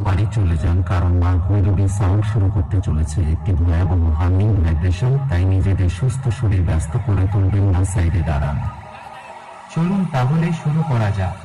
বাড়ি চলে যান কারণ মা ভৈরবী সাউন্ড শুরু করতে চলেছে একটি ভয়াবহ হার্মিং ভাইব্রেশন তাই নিজেদের সুস্থ শরীর ব্যস্ত করে তুলবেন না সাইডে দাঁড়ান। চলুন তাহলে শুরু করা যাক।